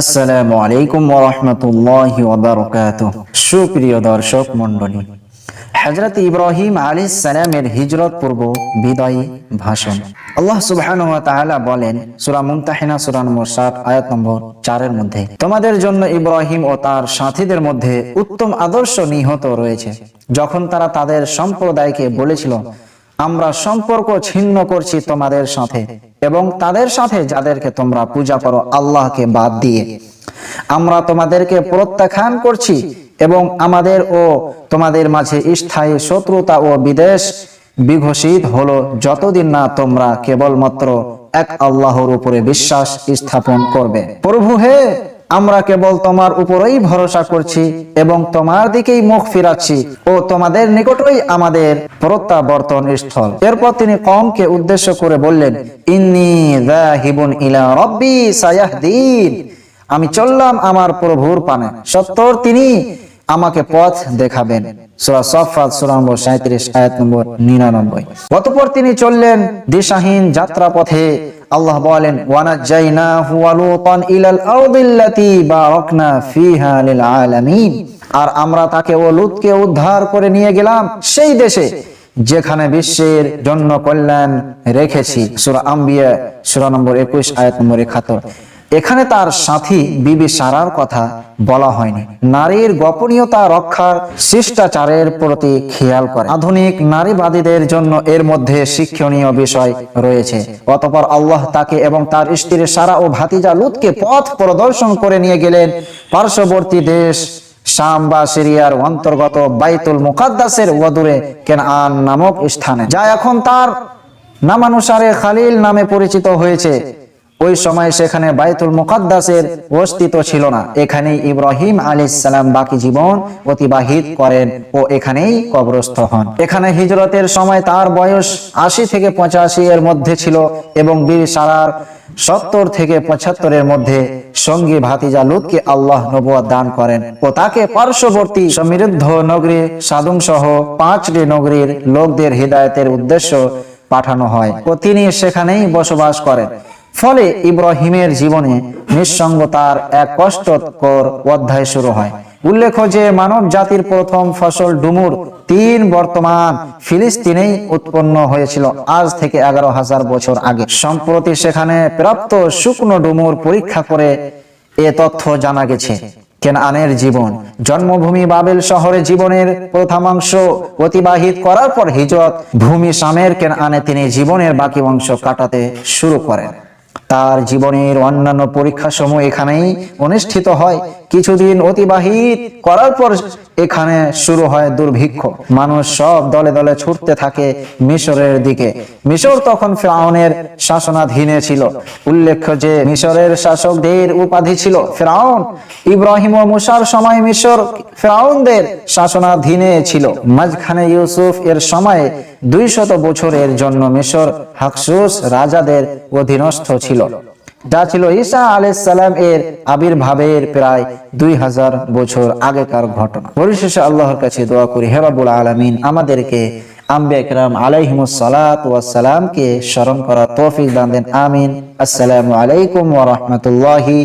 আসসালামু আলাইকুম সুপ্রিয় দর্শক ইব্রাহিম সালামের হিজরত পূর্ব বিদায়ী ভাষণ। আল্লাহ বলেন মুমতাহিনা নম্বর 7 আয়াত নম্বর 4 এর মধ্যে, তোমাদের জন্য ইব্রাহিম ও তার সাথীদের মধ্যে উত্তম আদর্শ নিহত রয়েছে। যখন তারা তাদের সম্প্রদায়কে বলেছিল, আমরা সম্পর্ক ছিন্ন করছি তোমাদের সাথে। এবং তাদের সাথে যাদেরকে তোমরা পূজা করো, আল্লাহকে বাদ দিয়ে। আমরা তোমাদেরকে প্রত্যাখ্যান করছি এবং আমাদের ও তোমাদের মাঝে স্থায়ী শত্রুতা ও বিদেশ বিঘোষিত হলো যতদিন না তোমরা কেবলমাত্র এক আল্লাহর উপরে বিশ্বাস স্থাপন করবে। প্রভু হে আমরা কেবল তোমার উপরেই ভরসা করছি এবং তোমার দিকেই মুখ ফিরাচ্ছি ও তোমাদের নিকটই আমাদের প্রত্যাবর্তন স্থল। এরপর তিনি কমকে উদ্দেশ্য করে বললেন, ইন্নি যাহিবুন ইলা রব্বি সায়াহদিন। আমি চললাম আমার প্রভুর পানে। সত্তর তিনি আমাকে পথ দেখাবেন। সূরা সাফফাত, সূরা নম্বর 37 আয়াত নম্বর 99 অতঃপর তিনি চললেন দিশাহীন যাত্রা পথে আল্লাহ বলেন, ওয়ানাজ্জাইনাহু ওয়া লূতান ইলাল আরদিল্লাতি বারাকনা ফিহা লিল আলামিন। আর আমরা তাকে ও লূতকে উদ্ধার করে নিয়ে গেলাম সেই দেশে যেখানে বিশ্বের জন্য কল্যাণ রেখেছি। সূরা আম্বিয়া, সূরা নম্বর 21 আয়াত নম্বর 71 এখানে তার সাথী বিবি সারার কথা বলা হয়নি। নারীর গোপনীয়তা রক্ষার শিষ্টাচারের প্রতি খেয়াল করে। আধুনিক নারীবাদীদের জন্য এর মধ্যে শিক্ষণীয় বিষয় রয়েছে। অতপর আল্লাহ তাকে এবং তার স্ত্রী সারা ও ভাতিজা লুতকে পথ প্রদর্শন করে নিয়ে গেলেন পার্শ্ববর্তী দেশ শাম সিরিয়ার অন্তর্গত বাইতুল মুকাদ্দাসের ওদূরে কেনআন নামক স্থানে। যা এখন তার নামানুসারে খালিল নামে পরিচিত হয়েছে। ওই সময় সেখানে বাইতুল মুকাদ্দাসের অস্তিত্ব ছিল না। এখানেই ইব্রাহিম আলী সালাম বাকি জীবন অতিবাহিত করেন ও এখানেই কবরস্থ হন। এখানে হিজরতের সময় তার বয়স আশি থেকে পঁচাশি এর মধ্যে ছিল এবং বীর সারার সত্তর থেকে পঁচাত্তরের মধ্যে সঙ্গী ভাতিজা লুতকে আল্লাহ নবুয়াদ দান করেন ও তাকে পার্শ্ববর্তী সমৃদ্ধ নগরী সাদুম সহ পাঁচটি নগরীর লোকদের হৃদায়তের উদ্দেশ্য পাঠানো হয় ও তিনি সেখানেই বসবাস করেন। ফলে ইব্রাহিমের জীবনে নিঃসঙ্গতার এক কষ্টকর অধ্যায় শুরু হয়। উল্লেখ্য যে মানব জাতির প্রথম ফসল ডুমুর, তিন বর্তমান ফিলিস্তিনেই উৎপন্ন হয়েছিল আজ থেকে এগারো হাজার বছর আগে। সম্প্রতি সেখানে প্রাপ্ত শুকনো ডুমুর পরীক্ষা করে এ তথ্য জানা গেছে। কেনআনের জীবন, জন্মভূমি বাবেল শহরে জীবনের প্রথমাংশ অতিবাহিত করার পর হিজত ভূমি সামের কেনআনে তিনি জীবনের বাকি অংশ কাটাতে শুরু করেন। তার জীবনের অন্যান্য পরীক্ষা সমূহ এখানেই অনুষ্ঠিত হয়। কিছুদিন অতিবাহিত করার পর এখানে শুরু হয় দুর্ভিক্ষ। মানুষ সব দলে দলে ছুটতে থাকে মিশরের দিকে। মিশর তখন ফেরাউনের শাসনাধীনে ছিল। উল্লেখ্য যে মিশরের শাসকদের উপাধি ছিল ফেরাউন। ইব্রাহিম ও মুসার সময় মিশর ফেরাউনদের শাসনাধীনে ছিল। মাঝখানে ইউসুফ এর সময়ে দুই শত বছরের জন্য মিশর হাকসুস রাজাদের অধীনস্থ ছিল। যা ছিল ঈসা আলাইসালাম এর আবির্ভাবের প্রায় দুই হাজার বছর আগেকার ঘটনা। পরিশেষে আল্লাহর কাছে দোয়া করি হেবাবুল আলমিন, আমাদেরকে আম্বিয়া ইকরাম আলাইহিমুস সালাত ওয়াস স্মরণ করা তৌফিক দান দেন। আমিন। আসসালামু আলাইকুম ওয়া রাহমাতুল্লাহি